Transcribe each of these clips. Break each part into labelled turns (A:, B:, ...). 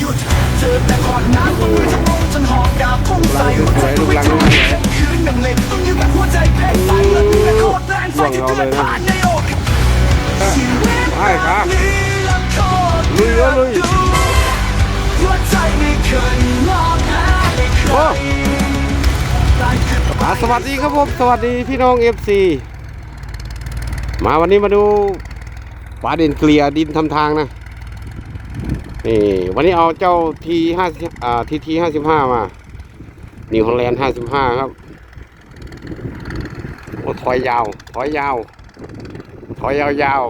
A: หยุดเจอแต่ก่อนน้ำมือจะลงจนหอบดาบพุ่งใส่หัวใจตัวไม่ทนคืนหนึ่งเล็กต้องยึดแบบหัวใจแพ้ไฟและมีแต่โคตรแรงไฟที่เดือดผ่านในอกชีวิต
B: ไปครับ
A: นี้ละโคตร
B: เลยลุย
A: หัวใจไม่เคยมองหาไม่เคย
B: อ่าสวัสดีครับผม สวัสดีพี่น้อง FC มาวันนี้มาดูปลาเด่นเกลียร์ดินทำทางนะ นี่วันนี้เอาเจ้าทีห้าอ่าทีทีห้าสิบห้ามานิวฮอลแลนด์ห้าสิบห้าครับโอ้ถอยยาว ถอยยาว ถอยยาวยาว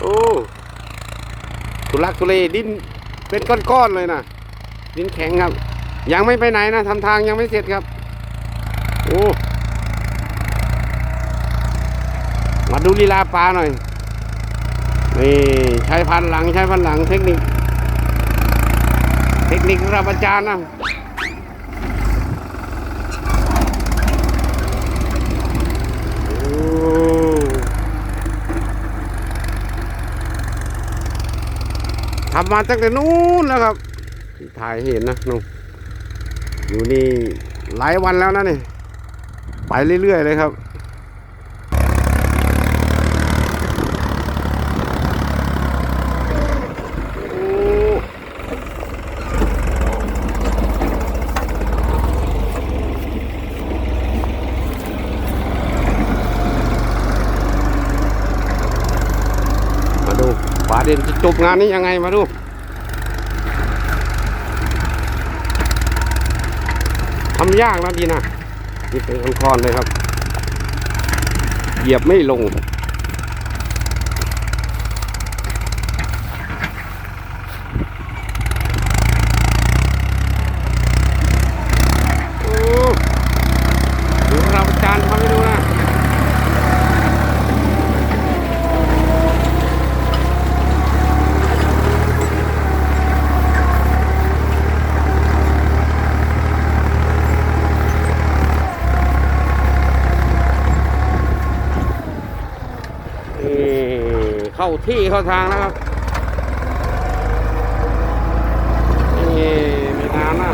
B: โอ้ทุลักทุเลดินเป็นก้อนๆเลยนะดินแข็งครับ ยังไม่ไปไหนนะทำทางยังไม่เสร็จครับ โอ้ มาดูลีลาปลาหน่อย นี่ใช้พันหลังใช้พันหลังเทคนิค เทคนิคระดับอาจารย์นะทำมาตั้งแต่นู้นแล้วครับถ่ายเห็นนะนู่นอยู่นี่หลายวันแล้วนะนี่ ไปเรื่อยๆเลยครับ โอ้มาดูปลาเด่น จบงานนี้ยังไงมาดูทำยากนะดีนะนี่เป็นคอนเลยครับ เหยียบไม่ลง โอ้ดูเราอาจารย์ทำให้ดูนะ นี่ เข้าที่เข้าทางแล้วครับนี่มีน้ำนะ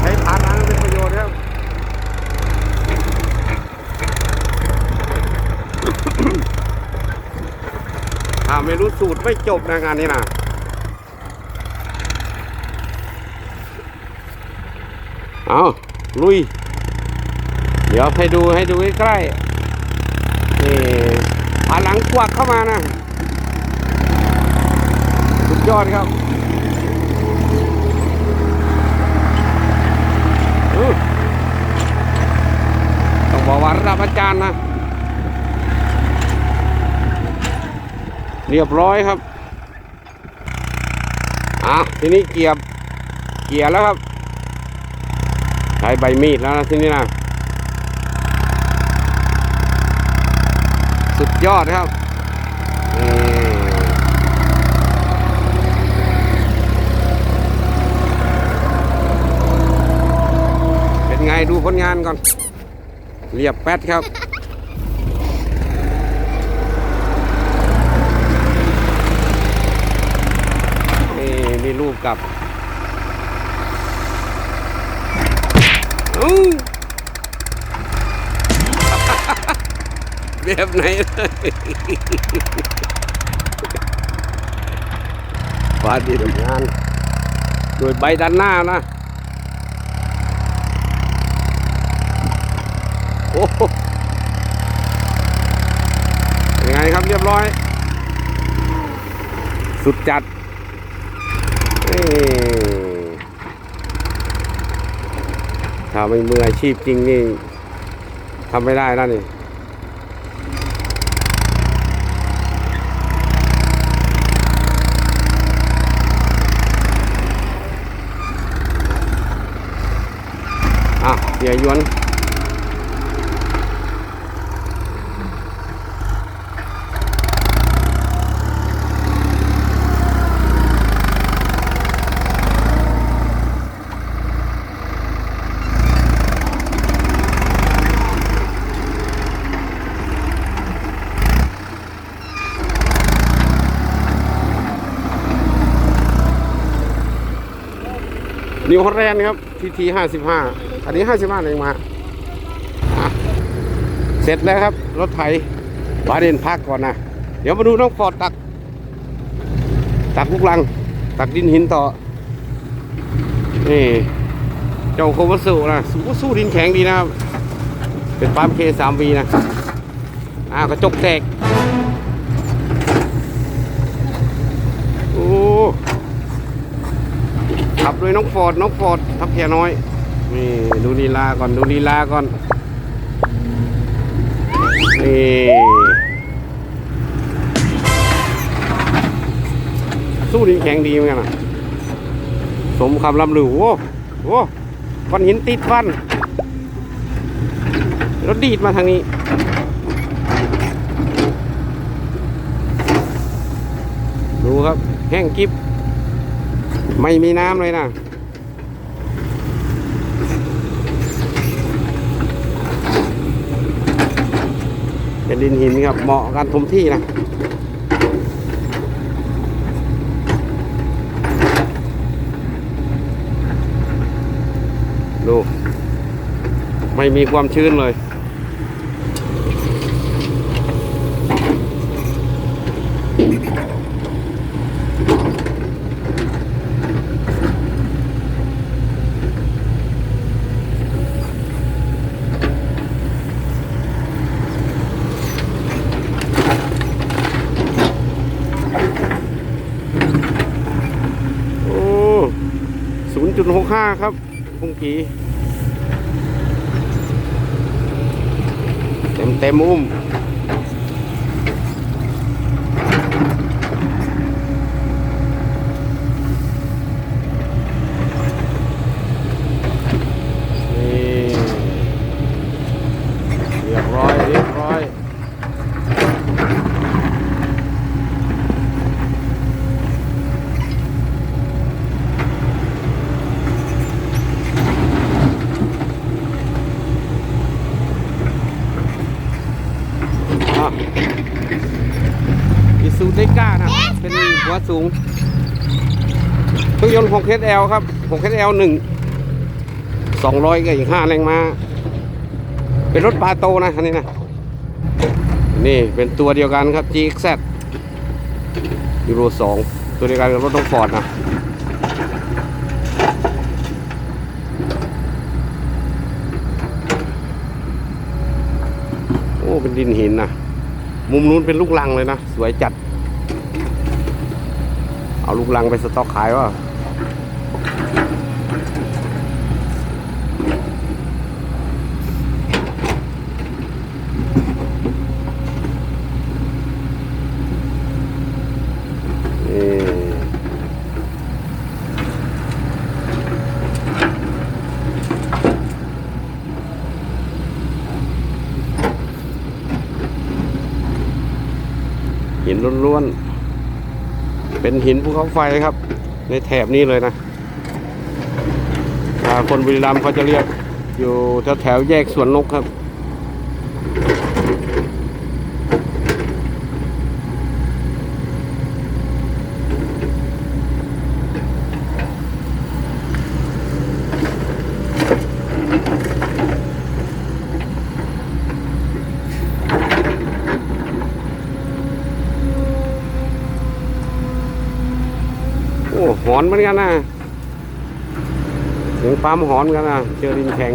B: ใช้พาน้ำเป็นประโยชน์ครับถ้าไม่รู้สูตรไม่จบนะงานนี้นะเอาลุย เดี๋ยวให้ดูให้ดูใกล้ๆนี่ พาหลังกวักเข้ามานะสุดยอดครับต้องบอกว่าระดับอาจารย์นะ เรียบร้อยครับอะทีนี้เกียบเกียร์แล้วครับ ใช้ใบมีดแล้วนะทีนี้นะ สุดยอดนะครับเป็นไงดูผลงานก่อน เรียบแป๊ดครับนี่มีรูปกับ แบบไหนเลยฟาดดีทำงาน โดยใบด้านหน้านะ โอ้โหยังไงครับเรียบร้อย สุดจัดนี่ถ้าไม่มืออาชีพจริงนี่ทำไม่ได้นะนี่ เดี๋ยวย้อนนิวฮอลแลนด์ครับทีทีห้าสิบห้า อันนี้ห้าสิบห้าเองมาเสร็จแล้วครับ รถไถบาเดนพักก่อนนะ เดี๋ยวมาดูน้องฟอร์ดตัก ตักลูกลัง ตักดินหินต่อ นี่ เจ้าโควัสุนะสู้สู้ดินแข็งดีนะครับ เป็นปั๊มเคสามวีนะอ่าวกระจกแตก โอ้ขับด้วยน้องฟอร์ด น้องฟอร์ดทับแค่น้อย นี่ดูลีลาก่อนดูลีลาก่อน นี่สู้ดินแข็งดีเหมือนกันนะสมคำลำลือโอ้โหก้อนหินติดฟันแล้วดีดมาทางนี้ดูครับ แห้งกิบไม่มีน้ำเลยนะ เป็นดินหินครับ เหมาะการถมที่นะดู ไม่มีความชื้นเลย โอ้ศูนย์จุด หกห้าครับพุงกีเต็มเต็มอุ้ม นี่เรียบร้อยเรียบร้อย อิซูเดก้านะเป็นหัวสูงเครื่องยนต์6 SL ครับ6 SL 1 200กับอีก5แรงม้าเป็นรถปาโตนะอันนี้นะ นี่เป็นตัวเดียวกันครับ GXZ ยูโร2ตัวเดียวกันกับรถต้องฟอร์ดนะโอ้เป็นดินหินนะ มุมนู้นเป็นลูกลังเลยนะ สวยจัด เอาลูกลังไปสต็อกขายวะ หินล้วนๆ เป็นหินภูเขาไฟครับ ในแถบนี้เลยนะคนบุรีรัมย์เขาจะเรียกอยู่แถวแถวๆแยกสวนนกครับ หอนเหมือนกันนะเสียงปั๊มหอนกันนะเจอดินแข็ง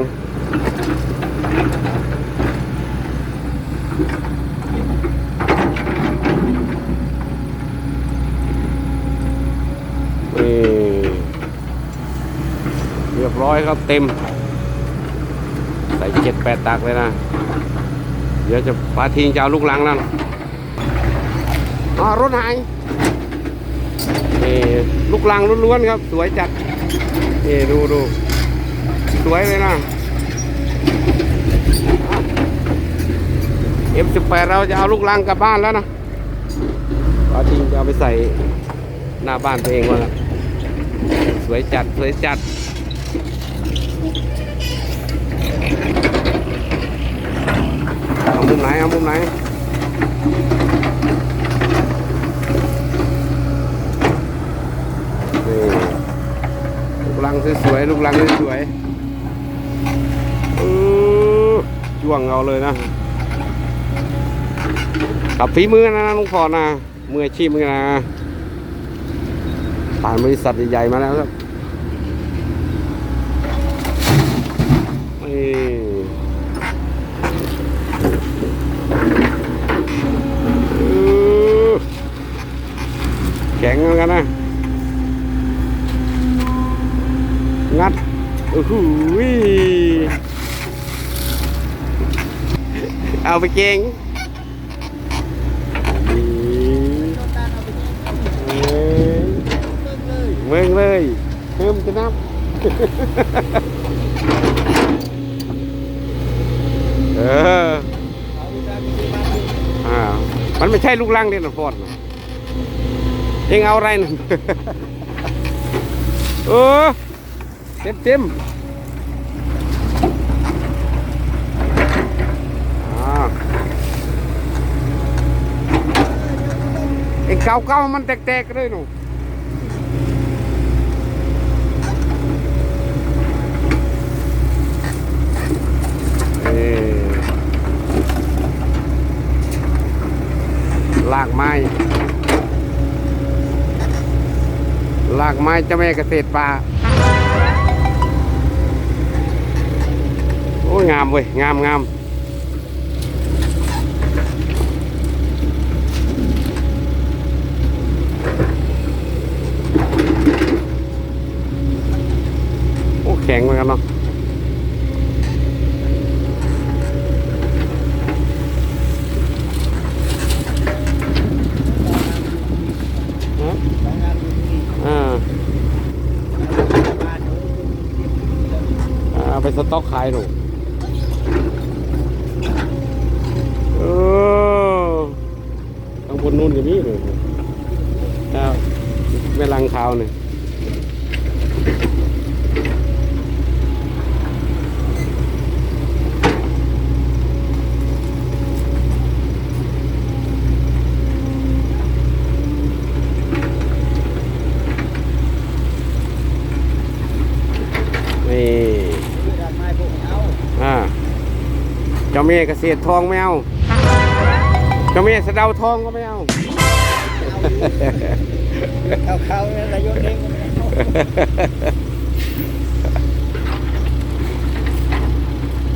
B: นี่เรียบร้อยครับเต็ม ใส่เจ็ดแปดตักเลยนะ เดี๋ยวจะปาทิ้งจะเอาลูกหลังนั่นอ๋อรถหาย นี่ลูกลังล้วนๆครับ สวยจัดนี่ดูดูสวยเลยนะ F18 เราจะเอาลูกลังกลับบ้านแล้วนะก็จริงจะเอาไปใส่หน้าบ้านตัวเองก่ะสวยจัดสวยจัดเอามุมไหนเอามุมไหน นี่ลูกลัง สวยๆลูกลังสวยๆจ้วงเอาเลยนะกับฝีมือนะลุงพอนะมืออาชีพมือนะผ่านบริษัทใหญ่ๆมาแล้วครับนี่เออแข็งเหมือนกันนะ งัด โอ้โหเอาไปเก่งเมืองเลยเพิ่มจะนับเอออ่ามันไม่ใช่ลูกลังเด่นฟอดเองเอาอะไรนั่นเออ เต็มเต็มอ่าไอ้เก่าเก่าๆมันแตกๆเลยหนูเอ้ลากไม้ลากไม้เจ้าแม่เกษตรป่า อ้ยงามเว้ยงามงามโอ้แข็งเหมือนกันเนาะฮะอ่าเอาไปสต็อกขายหนู เออข้างบนนู่นก็มีเลยครับเวลังขาวเนี่ยนี่อ่า เจ้าแม่เกษตรทองไม่เอาเจ้าแม่สะเดาทองก็ไม่เอา
C: เขาเขาเนี่ยนายกเองก็ไม่เอา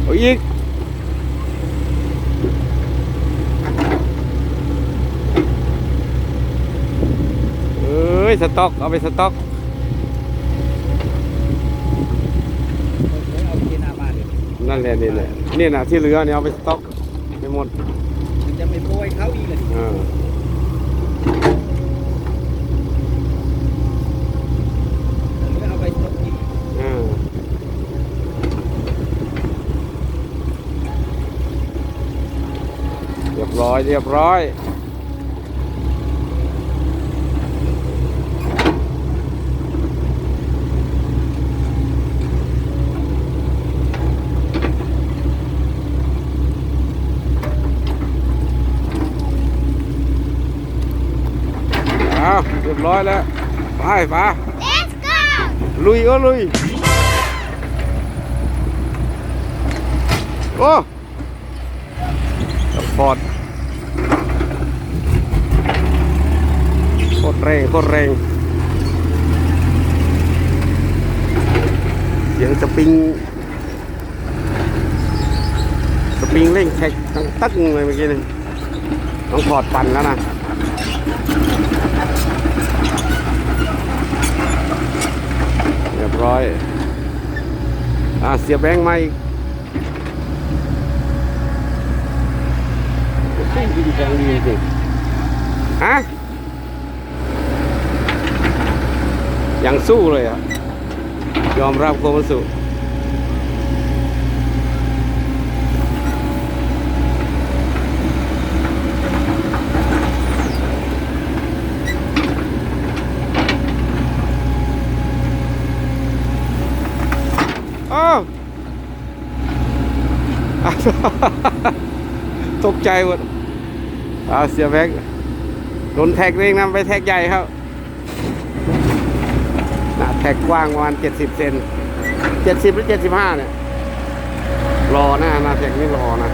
B: เอาอีกเอ้ยสต็อกเอาไปสต็อก
C: เอาไปกินอาบ้านเลย
B: นั่นแหละนี่แหละนี่นะที่เหลือเนี่ยเอาไปสต็อกไปหมด
C: มันจะไม่โปรยเขาอีกเลย
B: อ่า
C: หรือเอาไปตกอีก
B: อ่าเรียบร้อยเรียบร้อย เอาเรีย บร้อยแล้ว ไปไป
D: Let's go!
B: ลุยก็ลุย โอ้สปอร์ตโคตรแรงโคตรแรงเสียงสปริง สปริงเร่งแท็กตั้งตึ้งเลยเมื่อกี้นี่ต้องถอดปั่นแล้วนะ เรียบร้อยอ่าเสียบแบงค์มาอีกโอ้ยดีแบงค์ดีจริงฮะยังสู้เลยอะ ยอมรับความสู้อ้าว ตกใจหมดเอาเสียแบงโดนแท็กเองนะไปแท็กใหญ่ครับหนาแท็กกว้างประมาณเจ็ดสิบเซนเจ็ดสิบหรือเจ็ดสิบห้าเนี่ย รอหนะหนาแท็กนี่รอนะ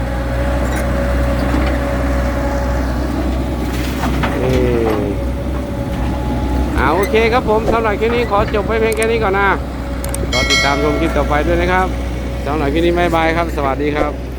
B: นี่เอาโอเคครับผมสำหรับคลิปนี้ขอจบไว้เพียงแค่นี้ก่อนนะรอติดตามชมคลิปต่อไปด้วยนะครับ สำหรับคลิปนี้บายบายครับ สวัสดีครับ